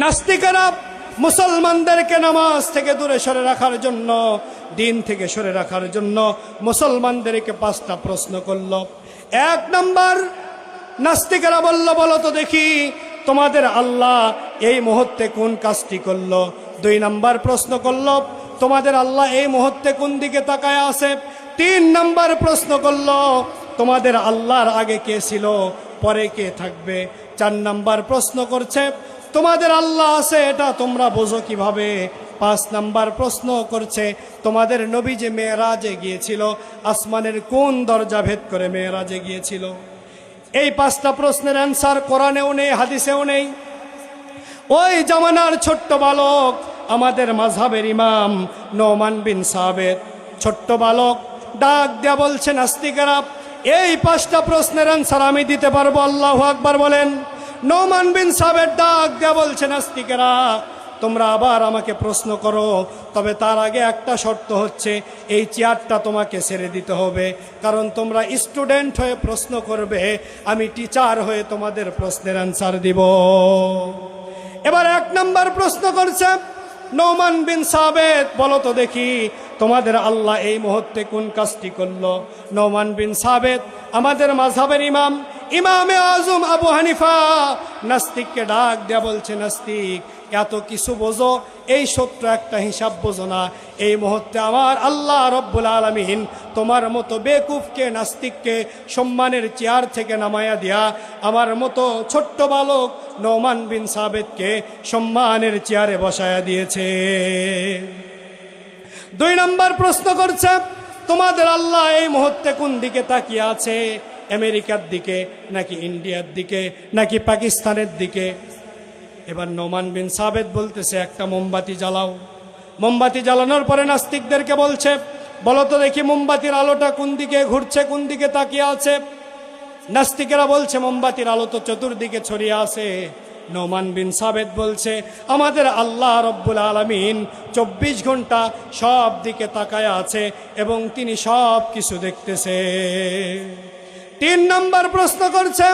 নাস্তিকেরা মুসলমানদেরকে নামাজ থেকে দূরে সরে রাখার জন্য, দিন থেকে সরে রাখার জন্য মুসলমানদেরকে পাঁচটা প্রশ্ন করল। এক নাম্বার, নাস্তিকেরা বলল, বলো তো দেখি তোমাদের আল্লাহ এই মুহূর্তে কোন কাজটি করল? দুই নাম্বার প্রশ্ন করল, তোমাদের আল্লাহ এই মুহূর্তে কোন দিকে তাকায় আছে? তিন নাম্বার প্রশ্ন করল, তোমাদের আল্লাহর আগে কে ছিল? পরে কে থাকবে? চার নাম্বার প্রশ্ন করছে তোমাদের আল্লাহ আছে, এটা তোমরা বোঝো কীভাবে? পাঁচ নাম্বার প্রশ্ন করছে, তোমাদের নবী যে মেয়েরাজে গিয়েছিল, আসমানের কোন দরজা ভেদ করে মেয়েরাজে গিয়েছিল? এই পাঁচটা প্রশ্নের অ্যান্সার কোরআনেও নেই, হাদিসেও নেই। ওই জামানার ছোট্ট বালক, আমাদের মাঝহাবের ইমাম নোমান বিন সাবেদ ছোট্ট বালক, ডাক দেয়া বলছেন আস্তিকারা এই পাঁচটা প্রশ্নের অ্যান্সার আমি দিতে পারব? আল্লাহ আকবার বলেন। নোমান বিন সাবেদ ডাক দেয়া বলছেন আস্তিকেরা তোমরা আবার আমাকে প্রশ্ন করো। তবে তার আগে একটা শর্ত হচ্ছে, এই চেয়ারটা তোমাকে ছেড়ে দিতে হবে। কারণ তোমরা স্টুডেন্ট হয়ে প্রশ্ন করবে, আমি টিচার হয়ে তোমাদের প্রশ্নের অ্যান্সার দিব। এবার এক নম্বর প্রশ্ন করছে, নৌমান বিন সাবেদ, বলো তো দেখি, তোমাদের আল্লাহ এই মুহূর্তে কোন কাজটি করল? নৌমান বিন সাবেদ, আমাদের মাঝহাবের ইমাম ইমামে আজম আবু হানিফা, নাস্তিককে ডাক দেয়া বলছে, নাস্তিক, এত কিছু বোঝো, এই সত্য একটা হিসাব বোঝো না। এই মুহূর্তে আমার আল্লাহ রব্বুল আলমিন তোমার মতো বেকুফকে, নাস্তিককে সম্মানের চেয়ার থেকে নামায়া দিয়া, আমার মতো ছোট্ট বালক নৌমান বিন সাবেদকে সম্মানের চেয়ারে বসায়া দিয়েছে। দুই নম্বর প্রশ্ন করছে, তোমাদের আল্লাহ এই মুহূর্তে কোন দিকে তাকিয়ে আছে? আমেরিকার দিকে, নাকি ইন্ডিয়ার দিকে, নাকি পাকিস্তানের দিকে। এবার নোমান বিন সাবেদ বলতেছে, একটা মোমবাতি জ্বালাও। মোমবাতি জ্বালানোর পরে নাস্তিকদেরকে বলছে, বলো তো দেখি মোমবাতির আলোটা কোন দিকে ঘুরছে, কোন দিকে তাকিয়ে আছে? নাস্তিকেরা বলছে, মোমবাতির আলো তো চতুর্দিকে ছড়িয়ে আছে। নোমান বিন সাবেদ বলছে, আমাদের আল্লাহ রব্বুল আলমিন চব্বিশ ঘণ্টা সব দিকে তাকায় আছে এবং তিনি সব কিছু দেখতেছে। তিন নম্বর প্রশ্ন করছে,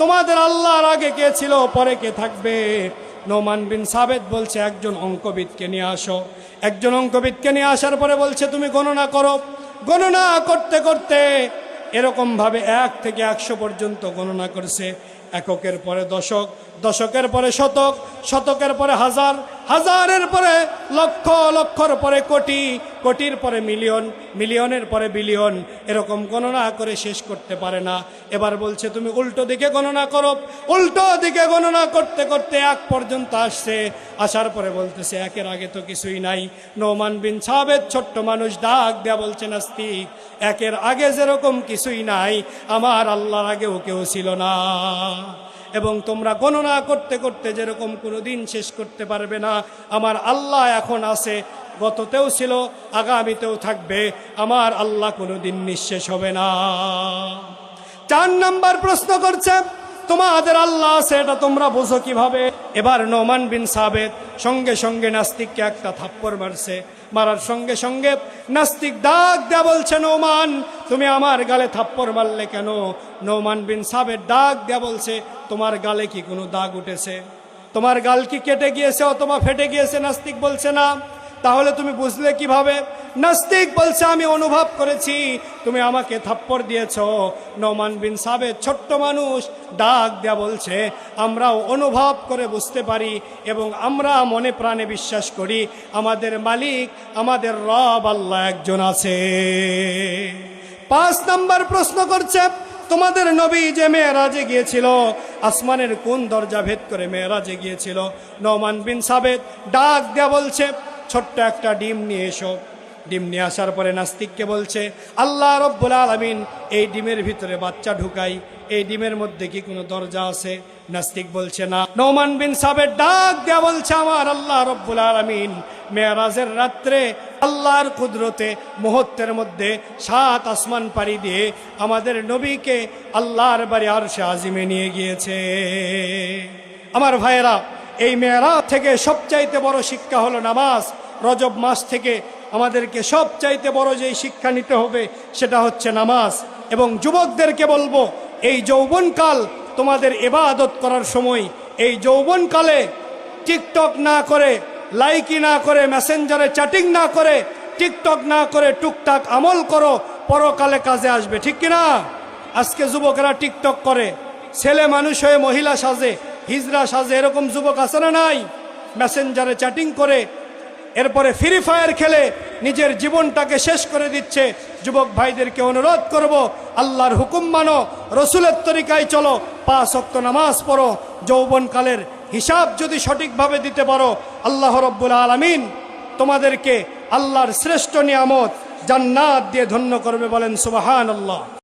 তোমাদের আল্লাহর আগে কে ছিল, পরে কে থাকবে? নোমান বিন সাবেদ বলছে, একজন অঙ্কবিদকে নিয়ে আসো। একজন অঙ্কবিদকে নিয়ে আসার পরে বলছে, তুমি গণনা করো। গণনা করতে করতে এরকমভাবে এক থেকে একশো পর্যন্ত গণনা করছে। এককের পরে দশক, দশকের পরে শতক, শতকের পরে হাজার, হাজারের পরে লক্ষ, লক্ষর পরে কোটি, কোটির পরে মিলিয়ন, মিলিয়নের পরে বিলিয়ন। এরকম গণনা করে শেষ করতে পারে না। এবার বলছে, তুমি উল্টো দিকে গণনা করো। উল্টো দিকে গণনা করতে করতে এক পর্যন্ত আসছে। আসার পরে বলতেছে, একের আগে তো কিছুই নাই। নোমান বিন সাবেদ, ছোট্ট মানুষ, ডাক দেয়া বলছে, নাস্তিক, একের আগে যেরকম কিছুই নাই, আমার আল্লাহর আগেও কেউ ছিল না। এবং তোমরা গণনা করতে করতে যেরকম কোনো দিন শেষ করতে পারবে না, আমার আল্লাহ এখন আছে, গততেও ছিল, আগামীতেও থাকবে, আমার আল্লাহ কোনো দিন নিঃশেষ হবে না। চার নাম্বার প্রশ্ন করছে তোমাদের আল্লাহ আছে, এটা তোমরা বোঝো কীভাবে? এবার নোমান বিন সাবেদ সঙ্গে সঙ্গে নাস্তিককে একটা থাপ্পড় মারছে। মারার সঙ্গে সঙ্গে নাস্তিক ডাক দেয়া বলছে, নোমান, তুমি আমার গালে থাপ্পড় মারলে কেন? নোমান বিন সাবেদ ডাক দেয়া বলছে, তোমার গালে কি কোনো দাগ উঠেছে? তোমার গাল কি কেটে গিয়েছে অথবা ফেটে গিয়েছে? নাস্তিক বলছে, না। তাহলে তুমি বুঝলে কীভাবে? নাস্তিক বলছে, আমি অনুভব করেছি, তুমি আমাকে থাপ্পড় দিয়েছ। নমান বিন সাবেদ ছোট্ট মানুষ ডাক দেয়া বলছে, আমরাও অনুভব করে বুঝতে পারি এবং আমরা মনে প্রাণে বিশ্বাস করি, আমাদের মালিক, আমাদের রব আল্লাহ একজন আছে। পাঁচ নাম্বার প্রশ্ন করছে, তোমাদের নবী যে মেয়েরাজে গিয়েছিল, আসমানের কোন দরজা ভেদ করে মেয়েরাজে গিয়েছিল? নমান বিন সাবেদ ডাক দেয়া বলছে, ছোট্ট একটা ডিম নিয়ে এসো। ডিম নিয়ে আসার পরে নাস্তিককে বলছে, আল্লাহ রব্বুল আলমিন এই ডিমের ভিতরে বাচ্চা ঢুকাই, এই ডিমের মধ্যে কি কোনো দরজা আছে? নাস্তিক বলছে, না। নৌমান বিন সাবের ডাক দেয়া বলছে, আমার আল্লাহ রব্বুল আলমিন মেয়ারাজের রাত্রে আল্লাহর কুদরতে মুহূর্তের মধ্যে সাত আসমান পাড়ি দিয়ে আমাদের নবীকে আল্লাহর বাড়ি আর সে আজিমে নিয়ে গিয়েছে। আমার ভাইয়েরা, এই মেয়েরা থেকে সবচাইতে বড় শিক্ষা হলো নামাজ, রজব মাস থেকে আমাদেরকে সবচাইতে বড় যেই শিক্ষা নিতে হবে, সেটা হচ্ছে নামাজ। এবং যুবকদেরকে বলব, এই যৌবনকাল তোমাদের এবাদত করার সময়, এই যৌবনকালে টিকটক না করে লাইকি না করে, মেসেঞ্জারে চ্যাটিং না করে, টিকটক না করে টুকটাক আমল করো, পরকালে কাজে আসবে, ঠিক কিনা? আজকে যুবকেরা টিকটক করে, ছেলে মানুষ হয়ে মহিলা সাজে, হিজরা সাজে, এরকম যুবক আছে না নাই? মেসেঞ্জারে চ্যাটিং করে এরপরে ফ্রি ফায়ার খেলে নিজের জীবনটাকে শেষ করে দিচ্ছে। যুবক ভাইদেরকে অনুরোধ করব, আল্লাহর হুকুম মানো, রসুলের তরিকায় চলো, পাঁচ অক্ত নামাজ পড়ো, যৌবনকালের হিসাব যদি সঠিকভাবে দিতে পারো, আল্লাহ রব্বুল আলমিন তোমাদেরকে আল্লাহর শ্রেষ্ঠ নিয়ামত জান্নাত দিয়ে ধন্য করবে বলেন সুবাহান আল্লাহ